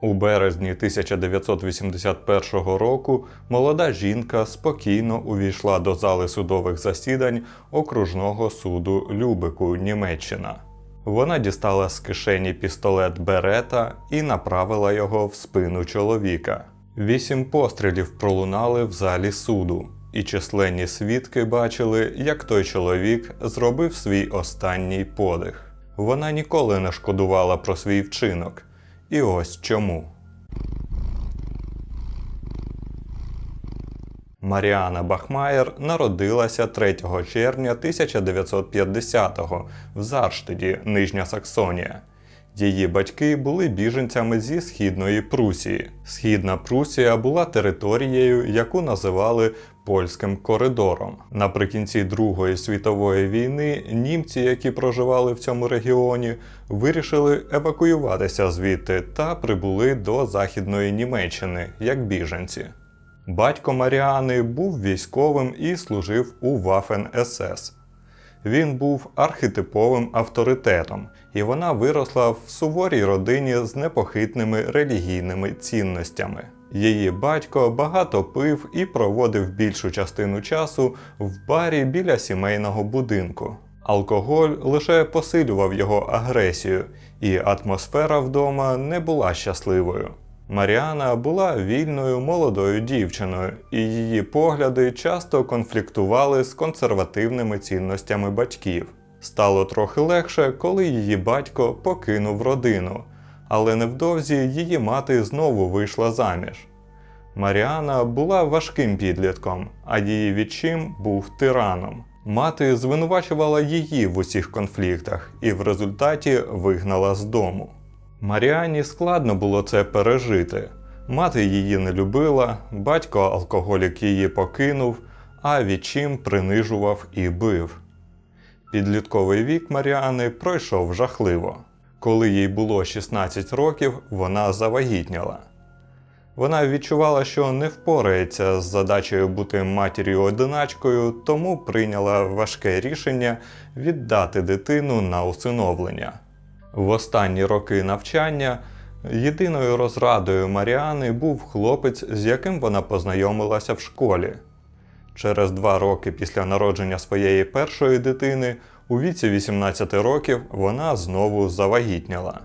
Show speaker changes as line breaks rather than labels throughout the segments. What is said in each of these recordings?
У березні 1981 року молода жінка спокійно увійшла до зали судових засідань окружного суду Любеку, Німеччина. Вона дістала з кишені пістолет Берета і направила його в спину чоловіка. Вісім пострілів пролунали в залі суду, і численні свідки бачили, як той чоловік зробив свій останній подих. Вона ніколи не шкодувала про свій вчинок. І ось чому. Маріана Бахмаєр народилася 3 червня 1950-го в Зарштеді, Нижня Саксонія. Її батьки були біженцями зі Східної Прусії. Східна Прусія була територією, яку називали польським коридором. Наприкінці Другої світової війни німці, які проживали в цьому регіоні, вирішили евакуюватися звідти та прибули до Західної Німеччини як біженці. Батько Маріани був військовим і служив у Waffen СС. Він був архетиповим авторитетом, і вона виросла в суворій родині з непохитними релігійними цінностями. Її батько багато пив і проводив більшу частину часу в барі біля сімейного будинку. Алкоголь лише посилював його агресію, і атмосфера вдома не була щасливою. Маріана була вільною молодою дівчиною, і її погляди часто конфліктували з консервативними цінностями батьків. Стало трохи легше, коли її батько покинув родину, але невдовзі її мати знову вийшла заміж. Маріана була важким підлітком, а її відчим був тираном. Мати звинувачувала її в усіх конфліктах і в результаті вигнала з дому. Маріані складно було це пережити. Мати її не любила, батько алкоголік її покинув, а відчим принижував і бив. Підлітковий вік Маріани пройшов жахливо. Коли їй було 16 років, вона завагітняла. Вона відчувала, що не впорається з задачею бути матір'ю-одиначкою, тому прийняла важке рішення віддати дитину на усиновлення. В останні роки навчання єдиною розрадою Маріани був хлопець, з яким вона познайомилася в школі. Через два роки після народження своєї першої дитини, у віці 18 років, вона знову завагітняла.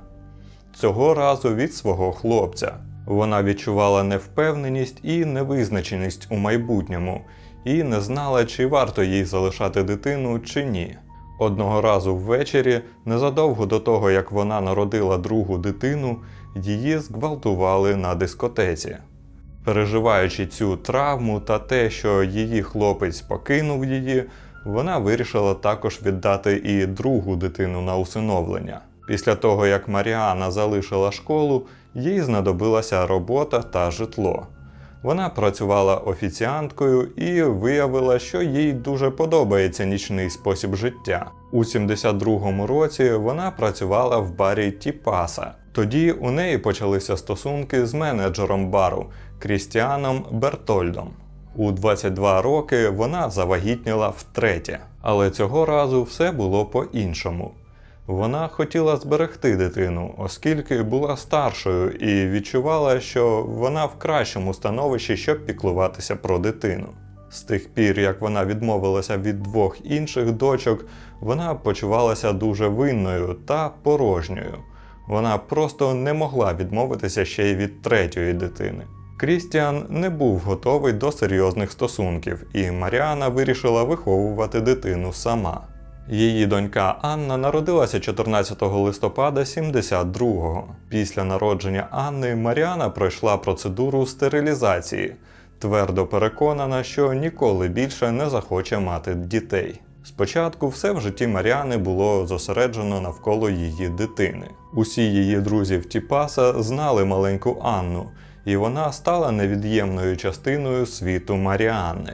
Цього разу від свого хлопця. Вона відчувала невпевненість і невизначеність у майбутньому і не знала, чи варто їй залишати дитину чи ні. Одного разу ввечері, незадовго до того, як вона народила другу дитину, її зґвалтували на дискотеці. Переживаючи цю травму та те, що її хлопець покинув її, вона вирішила також віддати і другу дитину на усиновлення. Після того, як Маріана залишила школу, їй знадобилася робота та житло. Вона працювала офіціанткою і виявила, що їй дуже подобається нічний спосіб життя. У 72-му році вона працювала в барі Тіпаса. Тоді у неї почалися стосунки з менеджером бару Крістіаном Бертольдом. У 22 роки вона завагітніла втретє, але цього разу все було по-іншому. Вона хотіла зберегти дитину, оскільки була старшою і відчувала, що вона в кращому становищі, щоб піклуватися про дитину. З тих пір, як вона відмовилася від двох інших дочок, вона почувалася дуже винною та порожньою. Вона просто не могла відмовитися ще й від третьої дитини. Крістіан не був готовий до серйозних стосунків, і Маріана вирішила виховувати дитину сама. Її донька Анна народилася 14 листопада 72-го. Після народження Анни Маріана пройшла процедуру стерилізації, твердо переконана, що ніколи більше не захоче мати дітей. Спочатку все в житті Маріани було зосереджено навколо її дитини. Усі її друзі в Тіпаса знали маленьку Анну, і вона стала невід'ємною частиною світу Маріанни.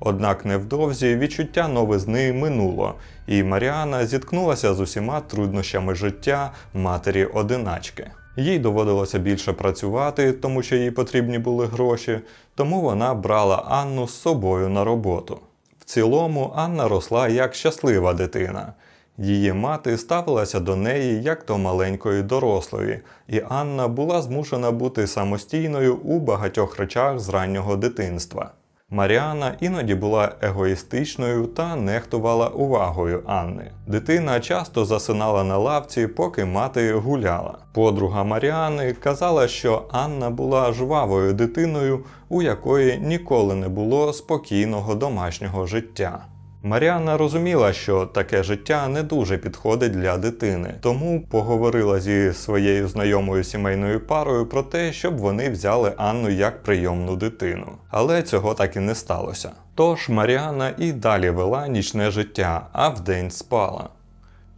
Однак невдовзі відчуття новизни минуло, і Маріана зіткнулася з усіма труднощами життя матері одиначки. Їй доводилося більше працювати, тому що їй потрібні були гроші, тому вона брала Анну з собою на роботу. В цілому Анна росла як щаслива дитина. Її мати ставилася до неї як до маленької дорослої, і Анна була змушена бути самостійною у багатьох речах з раннього дитинства. Маріана іноді була егоїстичною та нехтувала увагою Анни. Дитина часто засинала на лавці, поки мати гуляла. Подруга Маріани казала, що Анна була жвавою дитиною, у якої ніколи не було спокійного домашнього життя. Маріанна розуміла, що таке життя не дуже підходить для дитини, тому поговорила зі своєю знайомою сімейною парою про те, щоб вони взяли Анну як прийомну дитину. Але цього так і не сталося. Тож Маріанна і далі вела нічне життя, а вдень спала.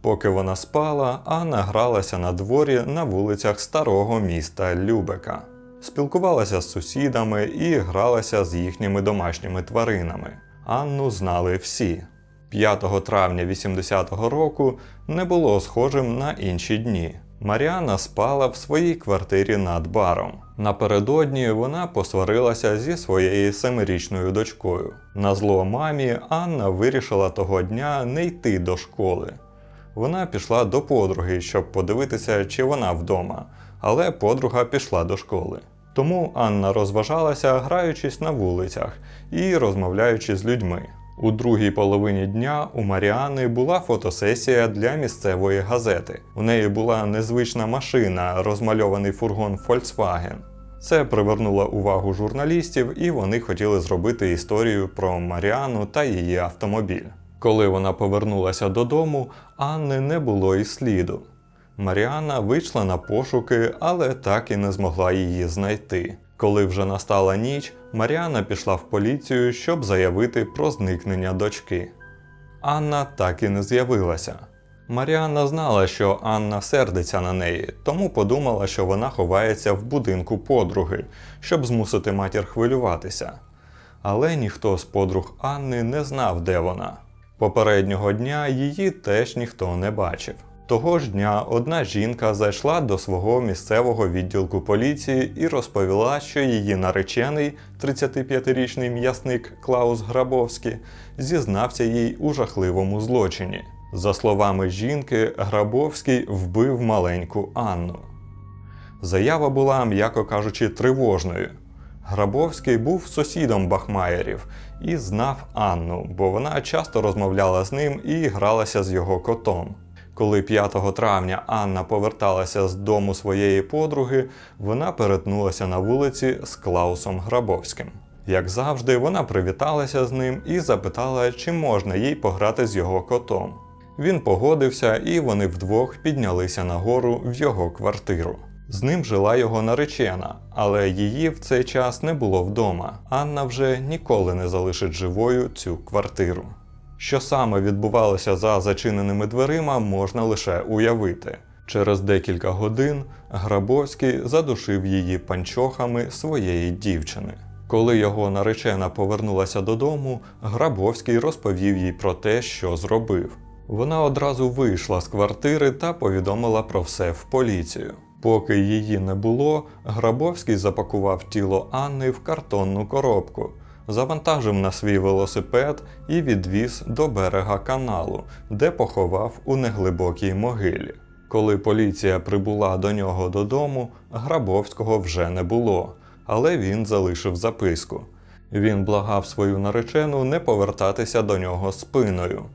Поки вона спала, Анна гралася на дворі на вулицях старого міста Любека. Спілкувалася з сусідами і гралася з їхніми домашніми тваринами. Анну знали всі. 5 травня 80-го року не було схожим на інші дні. Маріана спала в своїй квартирі над баром. Напередодні вона посварилася зі своєю семирічною дочкою. На зло мамі Анна вирішила того дня не йти до школи. Вона пішла до подруги, щоб подивитися, чи вона вдома, але подруга пішла до школи. Тому Анна розважалася, граючись на вулицях і розмовляючи з людьми. У другій половині дня у Маріани була фотосесія для місцевої газети. У неї була незвична машина, розмальований фургон Volkswagen. Це привернуло увагу журналістів, і вони хотіли зробити історію про Маріану та її автомобіль. Коли вона повернулася додому, Анни не було і сліду. Маріана вийшла на пошуки, але так і не змогла її знайти. Коли вже настала ніч, Маріана пішла в поліцію, щоб заявити про зникнення дочки. Анна так і не з'явилася. Маріанна знала, що Анна сердиться на неї, тому подумала, що вона ховається в будинку подруги, щоб змусити матір хвилюватися. Але ніхто з подруг Анни не знав, де вона. Попереднього дня її теж ніхто не бачив. Того ж дня одна жінка зайшла до свого місцевого відділку поліції і розповіла, що її наречений, 35-річний м'ясник Клаус Грабовський, зізнався їй у жахливому злочині. За словами жінки, Грабовський вбив маленьку Анну. Заява була, м'яко кажучи, тривожною. Грабовський був сусідом Бахмаєрів і знав Анну, бо вона часто розмовляла з ним і гралася з його котом. Коли 5 травня Анна поверталася з дому своєї подруги, вона перетнулася на вулиці з Клаусом Грабовським. Як завжди, вона привіталася з ним і запитала, чи можна їй пограти з його котом. Він погодився, і вони вдвох піднялися нагору в його квартиру. З ним жила його наречена, але її в цей час не було вдома. Анна вже ніколи не залишить живою цю квартиру. Що саме відбувалося за зачиненими дверима, можна лише уявити. Через декілька годин Грабовський задушив її панчохами своєї дівчини. Коли його наречена повернулася додому, Грабовський розповів їй про те, що зробив. Вона одразу вийшла з квартири та повідомила про все в поліцію. Поки її не було, Грабовський запакував тіло Анни в картонну коробку, завантажив на свій велосипед і відвіз до берега каналу, де поховав у неглибокій могилі. Коли поліція прибула до нього додому, Грабовського вже не було, але він залишив записку. Він благав свою наречену не повертатися до нього спиною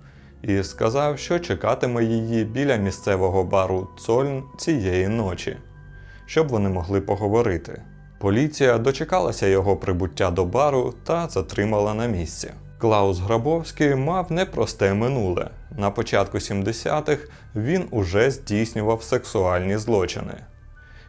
і сказав, що чекатиме її біля місцевого бару Цольн цієї ночі, щоб вони могли поговорити. Поліція дочекалася його прибуття до бару та затримала на місці. Клаус Грабовський мав непросте минуле. На початку 70-х він уже здійснював сексуальні злочини.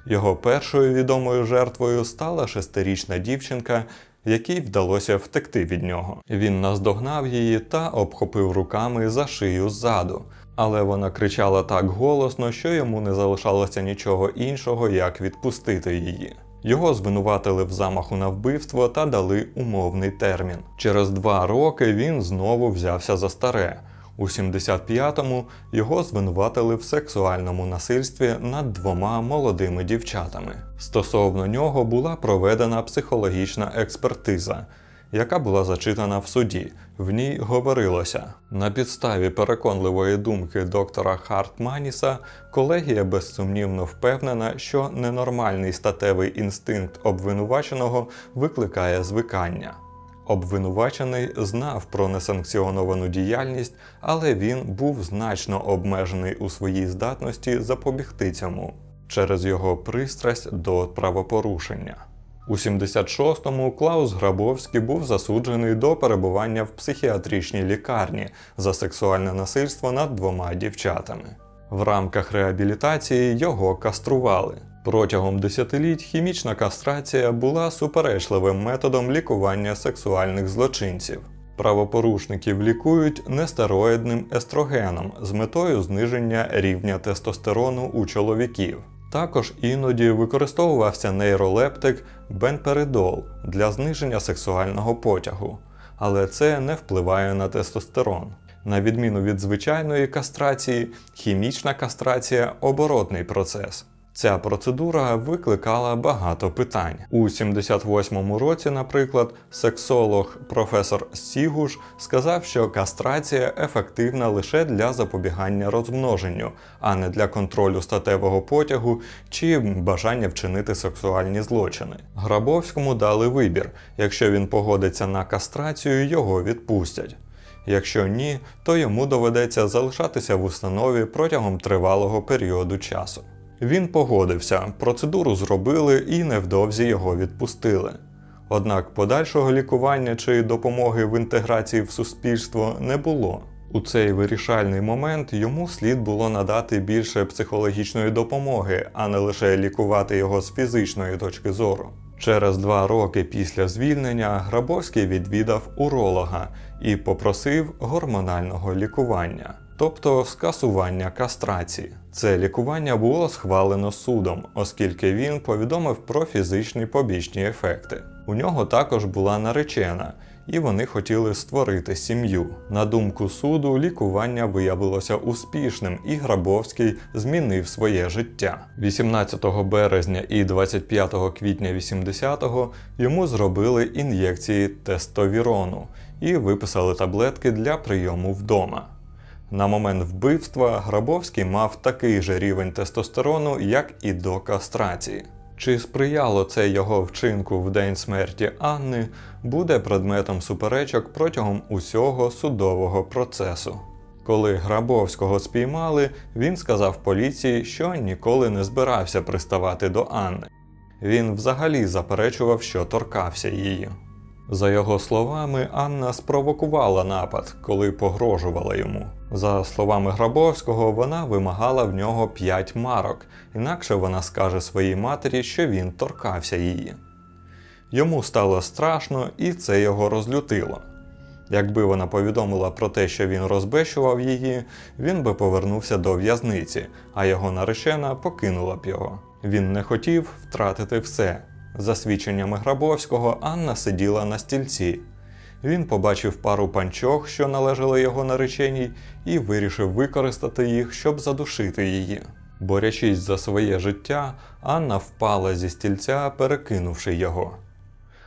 Його першою відомою жертвою стала шестирічна дівчинка, якій вдалося втекти від нього. Він наздогнав її та обхопив руками за шию ззаду, але вона кричала так голосно, що йому не залишалося нічого іншого, як відпустити її. Його звинуватили в замаху на вбивство та дали умовний термін. Через два роки він знову взявся за старе. У 75-му його звинуватили в сексуальному насильстві над двома молодими дівчатами. Стосовно нього була проведена психологічна експертиза, яка була зачитана в суді. В ній говорилося на підставі переконливої думки доктора Хартманіса, колегія безсумнівно впевнена, що ненормальний статевий інстинкт обвинуваченого викликає звикання. Обвинувачений знав про несанкціоновану діяльність, але він був значно обмежений у своїй здатності запобігти цьому через його пристрасть до правопорушення. У 76-му Клаус Грабовський був засуджений до перебування в психіатричній лікарні за сексуальне насильство над двома дівчатами. В рамках реабілітації його кастрували. Протягом десятиліть хімічна кастрація була суперечливим методом лікування сексуальних злочинців. Правопорушників лікують нестероїдним естрогеном з метою зниження рівня тестостерону у чоловіків. Також іноді використовувався нейролептик бенперидол для зниження сексуального потягу, але це не впливає на тестостерон. На відміну від звичайної кастрації, хімічна кастрація оборотний процес. Ця процедура викликала багато питань. У 78-му році, наприклад, сексолог професор Сігуш сказав, що кастрація ефективна лише для запобігання розмноженню, а не для контролю статевого потягу чи бажання вчинити сексуальні злочини. Грабовському дали вибір: якщо він погодиться на кастрацію, його відпустять. Якщо ні, то йому доведеться залишатися в установі протягом тривалого періоду часу. Він погодився, процедуру зробили і невдовзі його відпустили. Однак подальшого лікування чи допомоги в інтеграції в суспільство не було. У цей вирішальний момент йому слід було надати більше психологічної допомоги, а не лише лікувати його з фізичної точки зору. Через два роки після звільнення Грабовський відвідав уролога і попросив гормонального лікування, тобто скасування кастрації. Це лікування було схвалено судом, оскільки він повідомив про фізичні побічні ефекти. У нього також була наречена, і вони хотіли створити сім'ю. На думку суду, лікування виявилося успішним, і Грабовський змінив своє життя. 18 березня і 25 квітня 80-го йому зробили ін'єкції тестовірону і виписали таблетки для прийому вдома. На момент вбивства Грабовський мав такий же рівень тестостерону, як і до кастрації. Чи сприяло це його вчинку в день смерті Анни, буде предметом суперечок протягом усього судового процесу. Коли Грабовського спіймали, він сказав поліції, що ніколи не збирався приставати до Анни. Він взагалі заперечував, що торкався її. За його словами, Анна спровокувала напад, коли погрожувала йому. За словами Грабовського, вона вимагала в нього 5 марок, інакше вона скаже своїй матері, що він торкався її. Йому стало страшно, і це його розлютило. Якби вона повідомила про те, що він розбещував її, він би повернувся до в'язниці, а його наречена покинула б його. Він не хотів втратити все. За свідченнями Грабовського, Анна сиділа на стільці. Він побачив пару панчох, що належали його нареченій, і вирішив використати їх, щоб задушити її. Борячись за своє життя, Анна впала зі стільця, перекинувши його.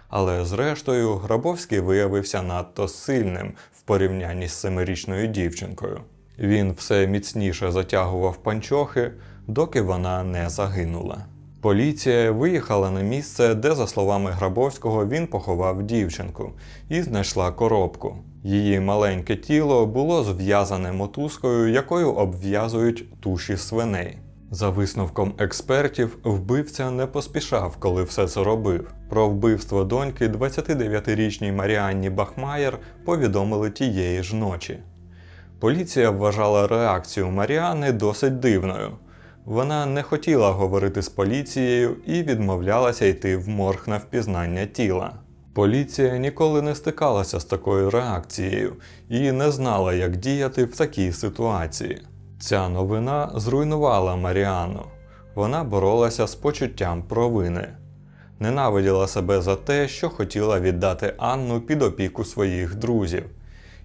Але зрештою Грабовський виявився надто сильним в порівнянні з семирічною дівчинкою. Він все міцніше затягував панчохи, доки вона не загинула. Поліція виїхала на місце, де, за словами Грабовського, він поховав дівчинку і знайшла коробку. Її маленьке тіло було зв'язане мотузкою, якою обв'язують туші свиней. За висновком експертів, вбивця не поспішав, коли все це робив. Про вбивство доньки 29-річній Маріанні Бахмаєр повідомили тієї ж ночі. Поліція вважала реакцію Маріани досить дивною. Вона не хотіла говорити з поліцією і відмовлялася йти в морг на впізнання тіла. Поліція ніколи не стикалася з такою реакцією і не знала, як діяти в такій ситуації. Ця новина зруйнувала Маріану. Вона боролася з почуттям провини, ненавиділа себе за те, що хотіла віддати Анну під опіку своїх друзів,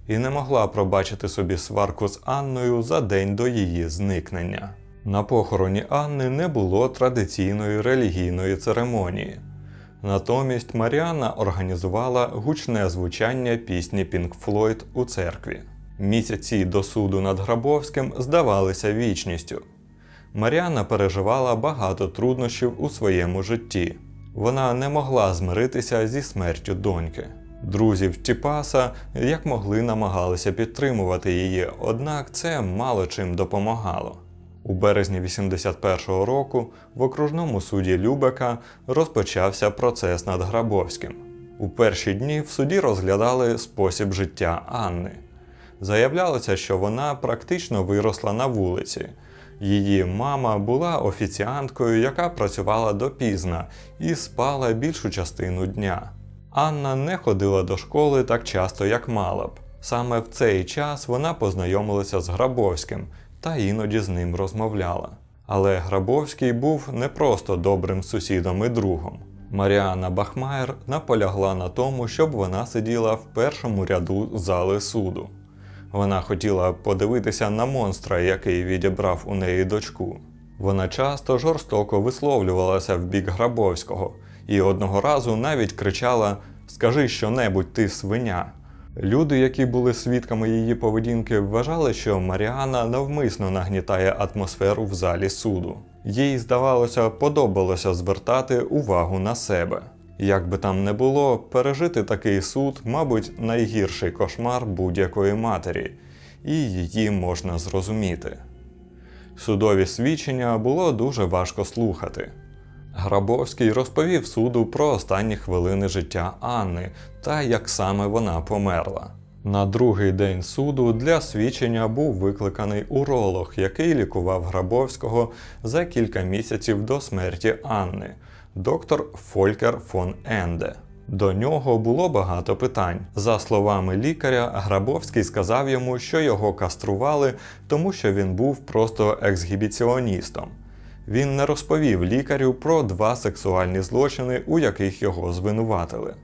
і не могла пробачити собі сварку з Анною за день до її зникнення. На похороні Анни не було традиційної релігійної церемонії. Натомість Маріанна організувала гучне звучання пісні Pink Floyd у церкві. Місяці до суду над Грабовським здавалися вічністю. Маріанна переживала багато труднощів у своєму житті. Вона не могла змиритися зі смертю доньки. Друзів Тіпаса як могли намагалися підтримувати її, однак це мало чим допомагало. У березні 81-го року в окружному суді Любека розпочався процес над Грабовським. У перші дні в суді розглядали спосіб життя Анни. Заявлялося, що вона практично виросла на вулиці. Її мама була офіціанткою, яка працювала допізна і спала більшу частину дня. Анна не ходила до школи так часто, як мала б. Саме в цей час вона познайомилася з Грабовським та іноді з ним розмовляла. Але Грабовський був не просто добрим сусідом і другом. Маріана Бахмаєр наполягла на тому, щоб вона сиділа в першому ряду зали суду. Вона хотіла подивитися на монстра, який відібрав у неї дочку. Вона часто жорстоко висловлювалася в бік Грабовського і одного разу навіть кричала Скажи щонебудь, ти свиня. Люди, які були свідками її поведінки, вважали, що Маріана навмисно нагнітає атмосферу в залі суду. Їй, здавалося, подобалося звертати увагу на себе. Як би там не було, пережити такий суд, мабуть, найгірший кошмар будь-якої матері, і її можна зрозуміти. Судові свідчення було дуже важко слухати. Грабовський розповів суду про останні хвилини життя Анни та як саме вона померла. На другий день суду для свідчення був викликаний уролог, який лікував Грабовського за кілька місяців до смерті Анни, доктор Фолькер фон Енде. До нього було багато питань. За словами лікаря, Грабовський сказав йому, що його кастрували, тому що він був просто ексгібіціоністом. Він не розповів лікарю про два сексуальні злочини, у яких його звинуватили.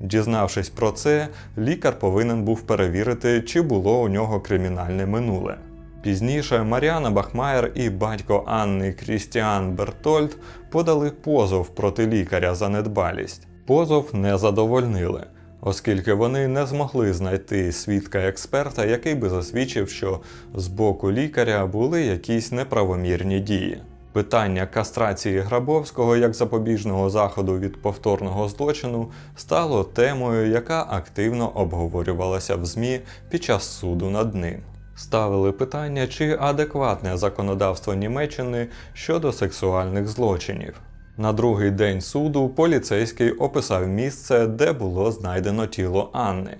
Дізнавшись про це, лікар повинен був перевірити, чи було у нього кримінальне минуле. Пізніше Маріана Бахмаєр і батько Анни Крістіан Бертольд подали позов проти лікаря за недбалість. Позов не задовольнили, оскільки вони не змогли знайти свідка-експерта, який би засвідчив, що з боку лікаря були якісь неправомірні дії. Питання кастрації Грабовського як запобіжного заходу від повторного злочину стало темою, яка активно обговорювалася в ЗМІ під час суду над ним. Ставили питання, чи адекватне законодавство Німеччини щодо сексуальних злочинів. На другий день суду поліцейський описав місце, де було знайдено тіло Анни.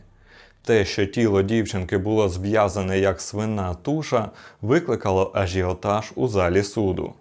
Те, що тіло дівчинки було зв'язане як свина туша, викликало ажіотаж у залі суду.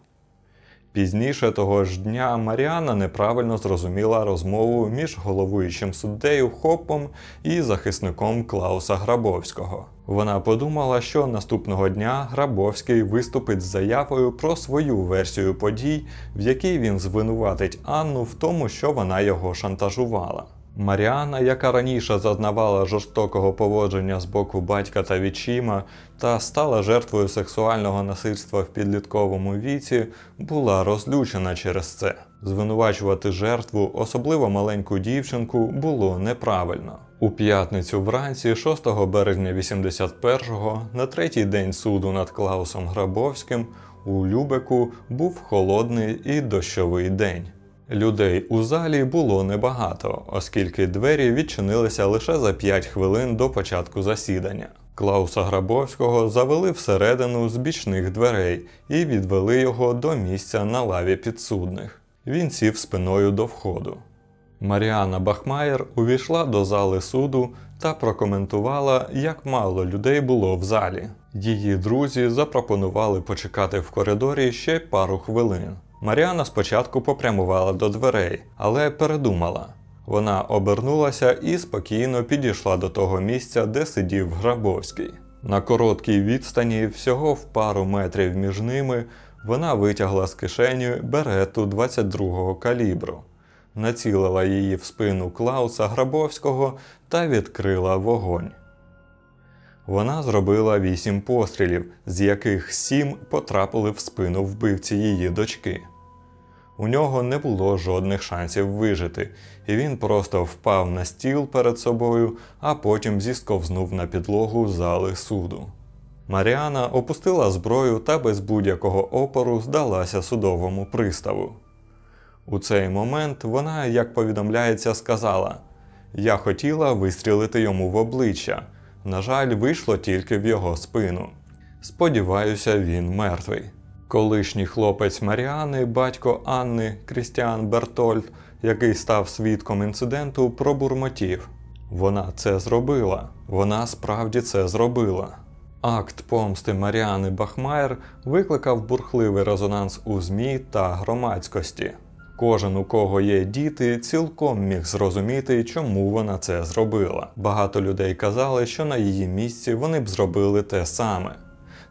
Пізніше того ж дня Маріана неправильно зрозуміла розмову між головуючим суддею Хопом і захисником Клауса Грабовського. Вона подумала, що наступного дня Грабовський виступить з заявою про свою версію подій, в якій він звинуватить Анну в тому, що вона його шантажувала. Маріана, яка раніше зазнавала жорстокого поводження з боку батька та відчима та стала жертвою сексуального насильства в підлітковому віці, була розлючена через це. Звинувачувати жертву, особливо маленьку дівчинку, було неправильно. У п'ятницю вранці, 6 березня 81-го, на третій день суду над Клаусом Грабовським, у Любеку був холодний і дощовий день. Людей у залі було небагато, оскільки двері відчинилися лише за 5 хвилин до початку засідання. Клауса Грабовського завели всередину з бічних дверей і відвели його до місця на лаві підсудних. Він сів спиною до входу. Маріана Бахмаєр увійшла до зали суду та прокоментувала, як мало людей було в залі. Її друзі запропонували почекати в коридорі ще пару хвилин. Маріана спочатку попрямувала до дверей, але передумала. Вона обернулася і спокійно підійшла до того місця, де сидів Грабовський. На короткій відстані, всього в пару метрів між ними, вона витягла з кишені берету 22-го калібру, націлила її в спину Клауса Грабовського та відкрила вогонь. Вона зробила вісім пострілів, з яких сім потрапили в спину вбивці її дочки. У нього не було жодних шансів вижити, і він просто впав на стіл перед собою, а потім зісковзнув на підлогу зали суду. Маріана опустила зброю та без будь-якого опору здалася судовому приставу. У цей момент вона, як повідомляється, сказала: Я хотіла вистрілити йому в обличчя. На жаль, вийшло тільки в його спину. Сподіваюся, він мертвий. Колишній хлопець Маріани, батько Анни Крістіан Бертольд, який став свідком інциденту, пробурмотів. Вона це зробила. Вона справді це зробила. Акт помсти Маріани Бахмаєр викликав бурхливий резонанс у ЗМІ та громадськості. Кожен, у кого є діти, цілком міг зрозуміти, чому вона це зробила. Багато людей казали, що на її місці вони б зробили те саме.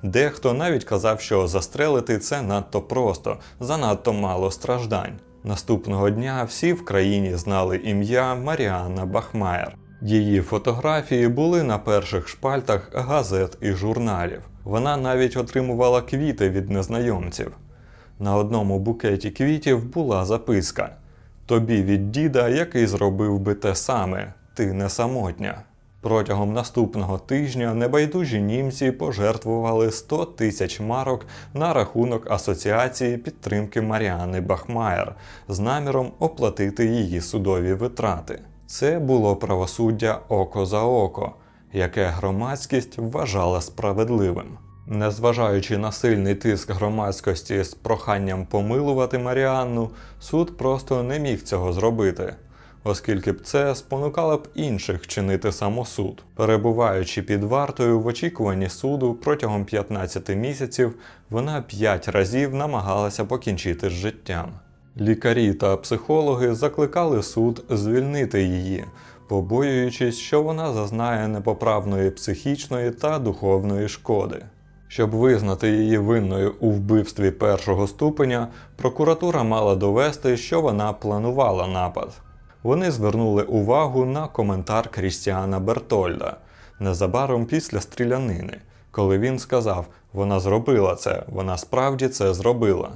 Дехто навіть казав, що застрелити це надто просто, занадто мало страждань. Наступного дня всі в країні знали ім'я Маріанна Бахмаєр. Її фотографії були на перших шпальтах газет і журналів. Вона навіть отримувала квіти від незнайомців. На одному букеті квітів була записка: Тобі від діда, який зробив би те саме, ти не самотня. Протягом наступного тижня небайдужі німці пожертвували 100 тисяч марок на рахунок Асоціації підтримки Маріани Бахмаєр з наміром оплатити її судові витрати. Це було правосуддя око за око, яке громадськість вважала справедливим. Незважаючи на сильний тиск громадськості з проханням помилувати Маріанну, суд просто не міг цього зробити, оскільки б це спонукало б інших чинити самосуд. Перебуваючи під вартою в очікуванні суду протягом 15 місяців, вона 5 разів намагалася покінчити з життям. Лікарі та психологи закликали суд звільнити її, побоюючись, що вона зазнає непоправної психічної та духовної шкоди. Щоб визнати її винною у вбивстві першого ступеня, прокуратура мала довести, що вона планувала напад. Вони звернули увагу на коментар Крістіана Бертольда незабаром після стрілянини, коли він сказав: Вона зробила це, вона справді це зробила.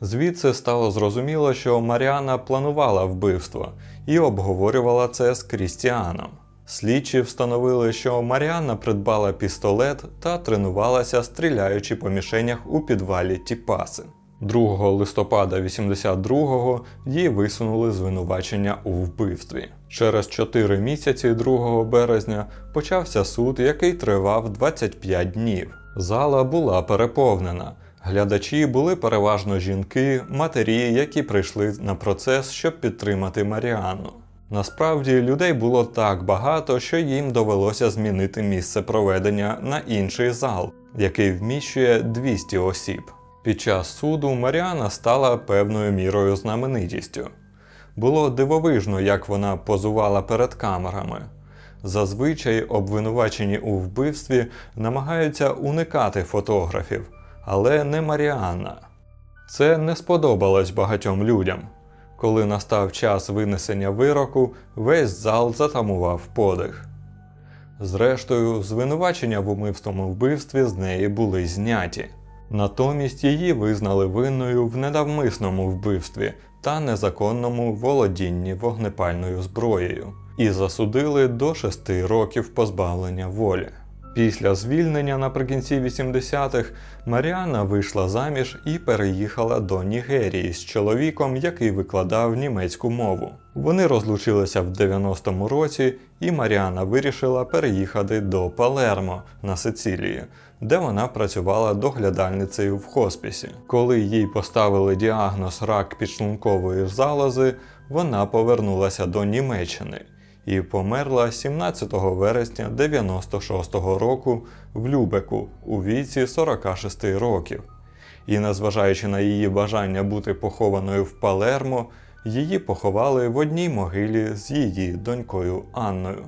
Звідси стало зрозуміло, що Маріана планувала вбивство і обговорювала це з Крістіаном. Слідчі встановили, що Маріанна придбала пістолет та тренувалася, стріляючи по мішенях у підвалі Тіпаси. 2 листопада 82-го їй висунули звинувачення у вбивстві. Через 4 місяці 2 березня почався суд, який тривав 25 днів. Зала була переповнена. Глядачі були переважно жінки, матері, які прийшли на процес, щоб підтримати Маріанну. Насправді людей було так багато, що їм довелося змінити місце проведення на інший зал, який вміщує 200 осіб. Під час суду Маріана стала певною мірою знаменитістю. Було дивовижно, як вона позувала перед камерами. Зазвичай обвинувачені у вбивстві намагаються уникати фотографів, але не Маріанна. Це не сподобалось багатьом людям. Коли настав час винесення вироку, весь зал затамував подих. Зрештою, звинувачення в умивствому вбивстві з неї були зняті. Натомість її визнали винною в недавмисному вбивстві та незаконному володінні вогнепальною зброєю і засудили до 6 років позбавлення волі. Після звільнення наприкінці 80-х Маріана вийшла заміж і переїхала до Нігерії з чоловіком, який викладав німецьку мову. Вони розлучилися в 90-му році, і Маріана вирішила переїхати до Палермо на Сицилії, де вона працювала доглядальницею в хоспісі. Коли їй поставили діагноз рак підшлункової залози, вона повернулася до Німеччини і померла 17 вересня 96-го року в Любеку у віці 46 років. І, незважаючи на її бажання бути похованою в Палермо, її поховали в одній могилі з її донькою Анною.